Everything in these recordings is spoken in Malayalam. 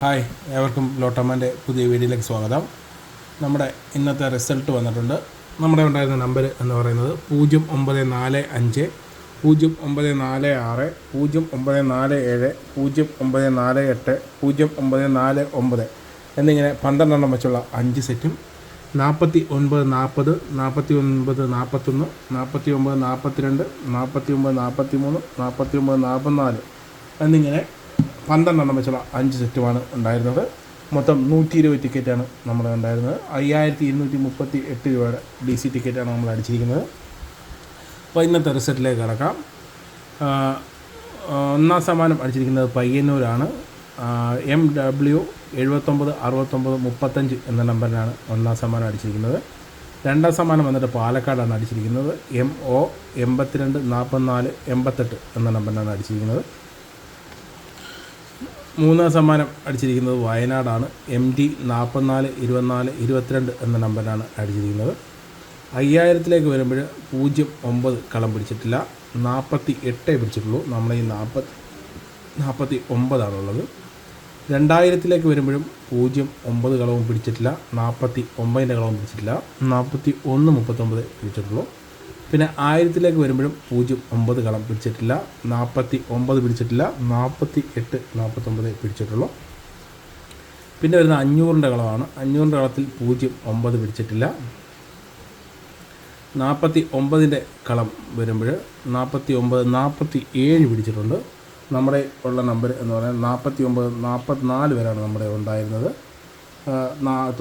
ഹായ് ഏവർക്കും ലോട്ടമ്മന്റെ പുതിയ വീഡിയോയിലേക്ക് സ്വാഗതം. നമ്മുടെ ഇന്നത്തെ റിസൾട്ട് വന്നിട്ടുണ്ട്. നമ്മുടെ ഉണ്ടായിരുന്ന നമ്പർ എന്ന് പറയുന്നത് പൂജ്യം ഒമ്പത് നാല് അഞ്ച് പൂജ്യം ഒമ്പത് നാല് ആറ് പൂജ്യം ഒമ്പത് നാല് ഏഴ് പൂജ്യം ഒമ്പത് നാല് എട്ട് പൂജ്യം ഒമ്പത് നാല് ഒമ്പത് എന്നിങ്ങനെ പന്ത്രണ്ടെണ്ണം വെച്ചുള്ള അഞ്ച് സെറ്റും നാൽപ്പത്തി ഒൻപത് നാൽപ്പത് നാൽപ്പത്തി ഒൻപത് നാൽപ്പത്തൊന്ന് നാൽപ്പത്തി ഒമ്പത് നാൽപ്പത്തിരണ്ട് നാൽപ്പത്തി ഒമ്പത് നാൽപ്പത്തി മൂന്ന് നാൽപ്പത്തി ഒമ്പത് നാൽപ്പത്തിനാല് എന്നിങ്ങനെ പന്ത്രണ്ടെണ്ണം വെച്ചുള്ള അഞ്ച് സെറ്റുമാണ് ഉണ്ടായിരുന്നത്. മൊത്തം നൂറ്റി ഇരുപത് ടിക്കറ്റാണ് നമ്മൾ ഉണ്ടായിരുന്നത് അയ്യായിരത്തി ഇരുന്നൂറ്റി മുപ്പത്തി എട്ട് രൂപയുടെ ഡി സി ടിക്കറ്റാണ് നമ്മൾ അടിച്ചിരിക്കുന്നത്. അപ്പോൾ ഇന്നത്തെ റിസൾട്ടിലേക്ക് കിടക്കാം. ഒന്നാം സമ്മാനം അടിച്ചിരിക്കുന്നത് പയ്യന്നൂരാണ്. എം ഡബ്ല്യു എഴുപത്തൊമ്പത് അറുപത്തൊമ്പത് മുപ്പത്തഞ്ച് എന്ന നമ്പറിനാണ് ഒന്നാം സമ്മാനം അടിച്ചിരിക്കുന്നത്. രണ്ടാം സമ്മാനം വന്നിട്ട് പാലക്കാടാണ് അടിച്ചിരിക്കുന്നത്. എം ഒ എൺപത്തിരണ്ട് നാൽപ്പത്തിനാല് എൺപത്തെട്ട് എന്ന നമ്പറിനാണ് അടിച്ചിരിക്കുന്നത്. മൂന്നാം സമ്മാനം അടിച്ചിരിക്കുന്നത് വയനാടാണ്. എം ഡി നാൽപ്പത്തിനാല് ഇരുപത്തിനാല് ഇരുപത്തിരണ്ട് എന്ന നമ്പറിലാണ് അടിച്ചിരിക്കുന്നത്. അയ്യായിരത്തിലേക്ക് വരുമ്പോൾ പൂജ്യം ഒമ്പത് കളം പിടിച്ചിട്ടില്ല. നാൽപ്പത്തി എട്ടേ പിടിച്ചിട്ടുള്ളൂ. നമ്മുടെ ഈ നാൽപ്പത്തി നാൽപ്പത്തി ഒമ്പതാണുള്ളത് രണ്ടായിരത്തിലേക്ക് വരുമ്പോഴും പൂജ്യം ഒമ്പത് കളവും പിടിച്ചിട്ടില്ല. നാൽപ്പത്തി ഒമ്പതിന്റെ കളവും പിടിച്ചിട്ടില്ല. നാൽപ്പത്തി ഒന്ന് മുപ്പത്തൊമ്പത് പിടിച്ചിട്ടുള്ളൂ. പിന്നെ ആയിരത്തിലേക്ക് വരുമ്പോഴും പൂജ്യം ഒമ്പത് കളം പിടിച്ചിട്ടില്ല. നാൽപ്പത്തി ഒമ്പത് പിടിച്ചിട്ടില്ല. നാൽപ്പത്തി എട്ട് നാൽപ്പത്തൊമ്പത് പിടിച്ചിട്ടുള്ളൂ. പിന്നെ വരുന്ന അഞ്ഞൂറിന്റെ കളമാണ്. അഞ്ഞൂറിന്റെ കളത്തിൽ പൂജ്യം ഒമ്പത് പിടിച്ചിട്ടില്ല. നാൽപ്പത്തി ഒമ്പതിന്റെ കളം വരുമ്പോൾ നാൽപ്പത്തി ഒമ്പത് നാൽപ്പത്തി ഏഴ് പിടിച്ചിട്ടുണ്ട്. നമ്മുടെ ഉള്ള നമ്പർ എന്ന് പറയുന്നത് നാൽപ്പത്തി ഒമ്പത് നാൽപ്പത്തിനാല് വരെയാണ് നമ്മുടെ ഉണ്ടായിരുന്നത്.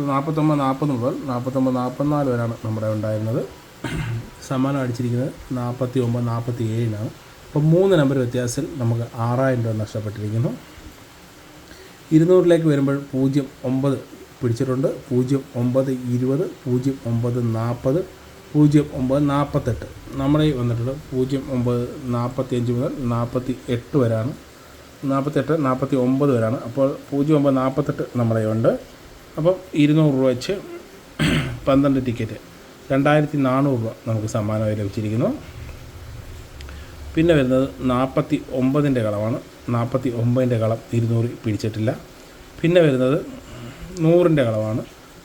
നാൽപ്പത്തൊമ്പത് നാൽപ്പത് മുതൽ നാൽപ്പത്തൊമ്പത് നാൽപ്പത്തിനാല് വരെയാണ് നമ്മുടെ ഉണ്ടായിരുന്നത്. സമ്മാനം അടിച്ചിരിക്കുന്നത് നാൽപ്പത്തി ഒമ്പത് നാൽപ്പത്തി ഏഴിനാണ് അപ്പോൾ മൂന്ന് നമ്പർ വ്യത്യാസത്തിൽ നമുക്ക് ആറായിരം രൂപ നഷ്ടപ്പെട്ടിരിക്കുന്നു. ഇരുന്നൂറിലേക്ക് വരുമ്പോൾ പൂജ്യം ഒമ്പത് പിടിച്ചിട്ടുണ്ട്. പൂജ്യം ഒമ്പത് ഇരുപത് പൂജ്യം ഒമ്പത് നാൽപ്പത് പൂജ്യം ഒമ്പത് നാൽപ്പത്തെട്ട് നമ്മുടെ ഈ വന്നിട്ടുള്ളത് പൂജ്യം ഒമ്പത് നാൽപ്പത്തി അഞ്ച് മുതൽ നാൽപ്പത്തി എട്ട് വരെയാണ്. നാൽപ്പത്തെട്ട് നാൽപ്പത്തി ഒമ്പത് വരെയാണ്. അപ്പോൾ പൂജ്യം ഒമ്പത് നാൽപ്പത്തെട്ട് നമ്മുടെ ഉണ്ട് അപ്പം ഇരുന്നൂറ് രൂപ വെച്ച് പന്ത്രണ്ട് ടിക്കറ്റ്. രണ്ടായിരത്തി നാനൂറ് രൂപ നമുക്ക് സമ്മാനമായി ലഭിച്ചിരിക്കുന്നു. പിന്നെ വരുന്നത് നാൽപ്പത്തി ഒമ്പതിന്റെ കളമാണ് നാൽപ്പത്തി ഒമ്പതിന്റെ കളം ഇരുന്നൂറ് പിടിച്ചിട്ടില്ല. പിന്നെ വരുന്നത് നൂറിന്റെ കളമാണ്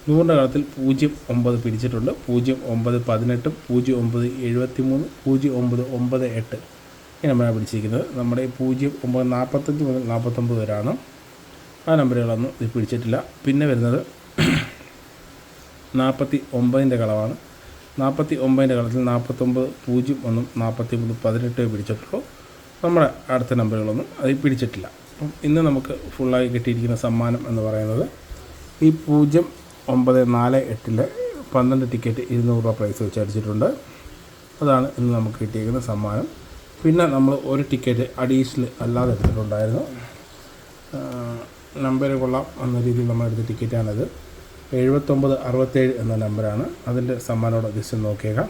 നൂറിന്റെ കളത്തിൽ പൂജ്യം ഒമ്പത് പിടിച്ചിട്ടുണ്ട്. പൂജ്യം ഒമ്പത് പതിനെട്ടും പൂജ്യം ഒമ്പത് എഴുപത്തി മൂന്ന് പൂജ്യം ഒമ്പത് ഒമ്പത് എട്ട് ഈ നമ്പറാണ് പിടിച്ചിരിക്കുന്നത്. നമ്മുടെ പൂജ്യം ഒമ്പത് നാൽപ്പത്തഞ്ച് മുതൽ നാൽപ്പത്തൊമ്പത് വരെയാണ്. ആ നമ്പറുകളൊന്നും ഇത് പിടിച്ചിട്ടില്ല. പിന്നെ വരുന്നത് നാൽപ്പത്തി ഒമ്പതിന്റെ കളവാണ് നാൽപ്പത്തി ഒമ്പതിന്റെ കളത്തിൽ നാൽപ്പത്തൊമ്പത് പൂജ്യം ഒന്നും നാൽപ്പത്തി മൂന്ന് പതിനെട്ട് പിടിച്ചിട്ടുള്ളൂ. നമ്മുടെ അടുത്ത നമ്പറുകളൊന്നും അതിൽ പിടിച്ചിട്ടില്ല. അപ്പം ഇന്ന് നമുക്ക് ഫുള്ളായി കിട്ടിയിരിക്കുന്ന സമ്മാനം എന്ന് പറയുന്നത് ഈ പൂജ്യം ഒമ്പത് നാല് എട്ടിലെ പന്ത്രണ്ട് ടിക്കറ്റ് ഇരുന്നൂറ് രൂപ പ്രൈസ് വെച്ച് അടിച്ചിട്ടുണ്ട്. അതാണ് ഇന്ന് നമുക്ക് കിട്ടിയിരിക്കുന്ന സമ്മാനം. പിന്നെ നമ്മൾ ഒരു ടിക്കറ്റ് അഡീഷണൽ അല്ലാതെ എടുത്തിട്ടുണ്ടായിരുന്നു. നമ്പർ കൊള്ളാം എന്ന രീതിയിൽ നമ്മൾ എടുത്ത ടിക്കറ്റാണിത് എഴുപത്തൊമ്പത് അറുപത്തേഴ് എന്ന നമ്പറാണ്. അതിന്റെ സമ്മാനോട് ജസ്റ്റ് നോക്കിയേക്കാം.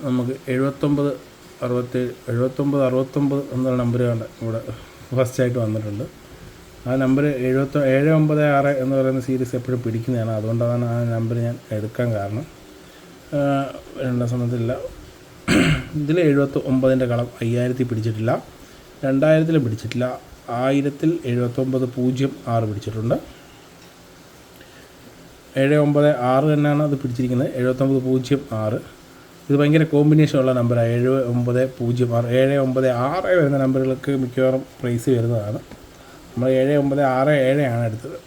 നമുക്ക് എഴുപത്തൊമ്പത് അറുപത്തേഴ് എഴുപത്തൊമ്പത് അറുപത്തൊമ്പത് എന്ന നമ്പർ കണ്ട് ഇവിടെ ഫസ്റ്റായിട്ട് വന്നിട്ടുണ്ട്. ആ നമ്പർ എഴുപത്തി ഏഴ് ഒമ്പത് ആറ് എന്ന് പറയുന്ന സീരീസ് എപ്പോഴും പിടിക്കുന്നതാണ്. അതുകൊണ്ടാണ് ആ നമ്പർ ഞാൻ എടുക്കാൻ കാരണം. രണ്ടാം സമയത്തില്ല ഇതിൽ എഴുപത്തി ഒമ്പതിന്റെ കളം അയ്യായിരത്തി പിടിച്ചിട്ടില്ല. രണ്ടായിരത്തിൽ പിടിച്ചിട്ടില്ല. ആയിരത്തിൽ എഴുപത്തൊമ്പത് പൂജ്യം ആറ് പിടിച്ചിട്ടുണ്ട്. ഏഴ് ഒമ്പത് ആറ് തന്നെയാണ് അത് പിടിച്ചിരിക്കുന്നത്. എഴുപത്തൊമ്പത് പൂജ്യം ആറ്. ഇത് ഭയങ്കര കോമ്പിനേഷൻ ഉള്ള നമ്പറാണ് ഏഴ് ഒമ്പത് പൂജ്യം ആറ്. ഏഴ് ഒമ്പത് ആറ് വരുന്ന നമ്പറുകൾക്ക് മിക്കവാറും പ്രൈസ് വരുന്നതാണ്. നമ്മൾ ഏഴ് ഒമ്പത് ആറ് ഏഴാണ് എടുത്തത്.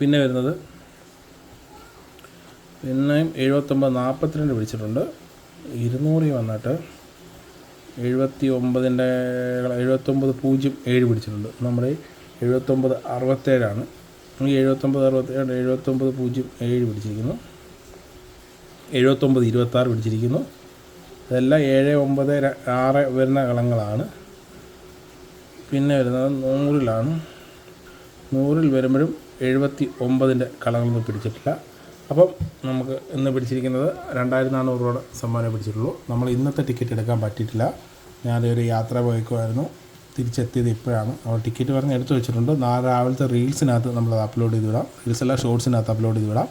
പിന്നെ വരുന്നത്. പിന്നെയും എഴുപത്തൊമ്പത് നാൽപ്പത്തിരണ്ട് പിടിച്ചിട്ടുണ്ട്. ഇരുന്നൂറിൽ വന്നിട്ട് എഴുപത്തി ഒമ്പതിന്റെ എഴുപത്തൊമ്പത് പൂജ്യം ഏഴ് പിടിച്ചിട്ടുണ്ട്. നമ്മുടെ എഴുപത്തൊമ്പത് അറുപത്തേഴാണ്. ഈ എഴുപത്തൊമ്പത് അറുപത്തേഴ് എഴുപത്തൊമ്പത് പൂജ്യം ഏഴ് പിടിച്ചിരിക്കുന്നു. എഴുപത്തൊമ്പത് ഇരുപത്താറ് പിടിച്ചിരിക്കുന്നു. ഇതെല്ലാം ഏഴ് ഒമ്പത് ആറ് വരുന്ന കളങ്ങളാണ്. പിന്നെ വരുന്നത് നൂറിലാണ്. നൂറിൽ വരുമ്പോഴും എഴുപത്തി ഒമ്പതിന്റെ കളങ്ങളൊന്നും പിടിച്ചിട്ടില്ല. അപ്പം നമുക്ക് ഇന്ന് പിടിച്ചിരിക്കുന്നത് രണ്ടായിരത്തി നാനൂറ് രൂപയുടെ സമ്മാനം പിടിച്ചിട്ടുള്ളൂ. നമ്മൾ ഇന്നത്തെ ടിക്കറ്റ് എടുക്കാൻ പറ്റിയിട്ടില്ല. ഞാനൊരു യാത്ര പോയിക്കുമായിരുന്നു തിരിച്ചെത്തിയത് ഇപ്പോഴാണ്. അവൾ ടിക്കറ്റ് പറഞ്ഞ് എടുത്തു വെച്ചിട്ടുണ്ട്. നാളെ രാവിലത്തെ റീൽസിനകത്ത് നമ്മളത് അപ്ലോഡ് ചെയ്ത് വിടാം. റീൽസ് അല്ല ഷോർട്സിനകത്ത് അപ്ലോഡ് ചെയ്ത് വിടാം.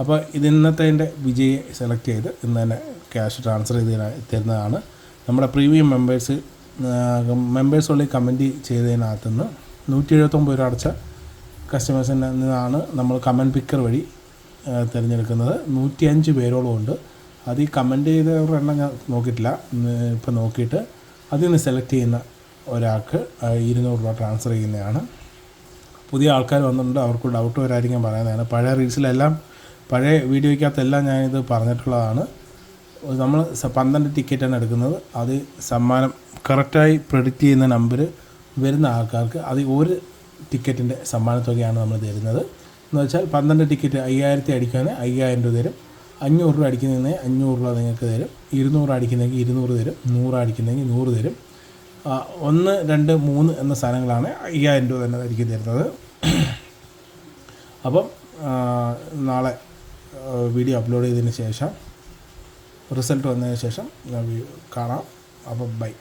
അപ്പോൾ ഇത് ഇന്നത്തെ വിജയെ സെലക്ട് ചെയ്ത് ഇന്ന് തന്നെ ക്യാഷ് ട്രാൻസ്ഫർ ചെയ്ത് തരുന്നതാണ്. നമ്മുടെ പ്രീമിയം മെമ്പേഴ്സ് മെമ്പേഴ്സ് ഉള്ളിൽ കമന്റ് ചെയ്തതിനകത്ത് നിന്ന് നൂറ്റി എഴുപത്തൊമ്പത് രൂപ അടച്ച കസ്റ്റമേഴ്സിൽ നിന്നാണ് നമ്മൾ കമന്റ് പിക്കർ വഴി തിരഞ്ഞെടുക്കുന്നത്. നൂറ്റി അഞ്ച് പേരോളം ഉണ്ട്. അത് ഈ കമന്റ് ചെയ്തവരുടെ എണ്ണം ഞാൻ നോക്കിയിട്ടില്ല. ഇപ്പം നോക്കിയിട്ട് അതിൽ നിന്ന് സെലക്ട് ചെയ്യുന്ന ഒരാൾക്ക് ഇരുന്നൂറ് രൂപ ട്രാൻസ്ഫർ ചെയ്യുന്നതാണ്. പുതിയ ആൾക്കാർ വന്നിട്ടുണ്ട് അവർക്ക് ഡൗട്ട് വരായിരിക്കും പറയുന്നതാണ്. പഴയ റീൽസിലെല്ലാം പഴയ വീഡിയോയ്ക്കകത്തെല്ലാം ഞാനിത് പറഞ്ഞിട്ടുള്ളതാണ്. നമ്മൾ പന്ത്രണ്ട് ടിക്കറ്റാണ് എടുക്കുന്നത്. അത് സമ്മാനം കറക്റ്റായി പ്രെഡിക്റ്റ് ചെയ്യുന്ന നമ്പർ വരുന്ന ആൾക്കാർക്ക് അത് ഒരു ടിക്കറ്റിന്റെ സമ്മാനത്തുകയാണ് നമ്മൾ തരുന്നത്. എന്ന് വെച്ചാൽ പന്ത്രണ്ട് ടിക്കറ്റ് അയ്യായിരത്തി അടിക്കാൻ അയ്യായിരം രൂപ തരും. അഞ്ഞൂറ് രൂപ അടിക്കുന്നതിന് അഞ്ഞൂറ് രൂപ നിങ്ങൾക്ക് തരും. ഇരുന്നൂറ് അടിക്കുന്നതെങ്കിൽ ഇരുന്നൂറ് തരും. നൂറ് അടിക്കുന്നതെങ്കിൽ നൂറ് തരും. ഒന്ന് രണ്ട് മൂന്ന് എന്ന സാധനങ്ങളാണ് അയ്യായിരം രൂപ തന്നെ ആയിരിക്കും തരുന്നത്. അപ്പം നാളെ വീഡിയോ അപ്ലോഡ് ചെയ്തതിന് ശേഷം റിസൾട്ട് വന്നതിന് ശേഷം കാണാം. അപ്പം ബൈ.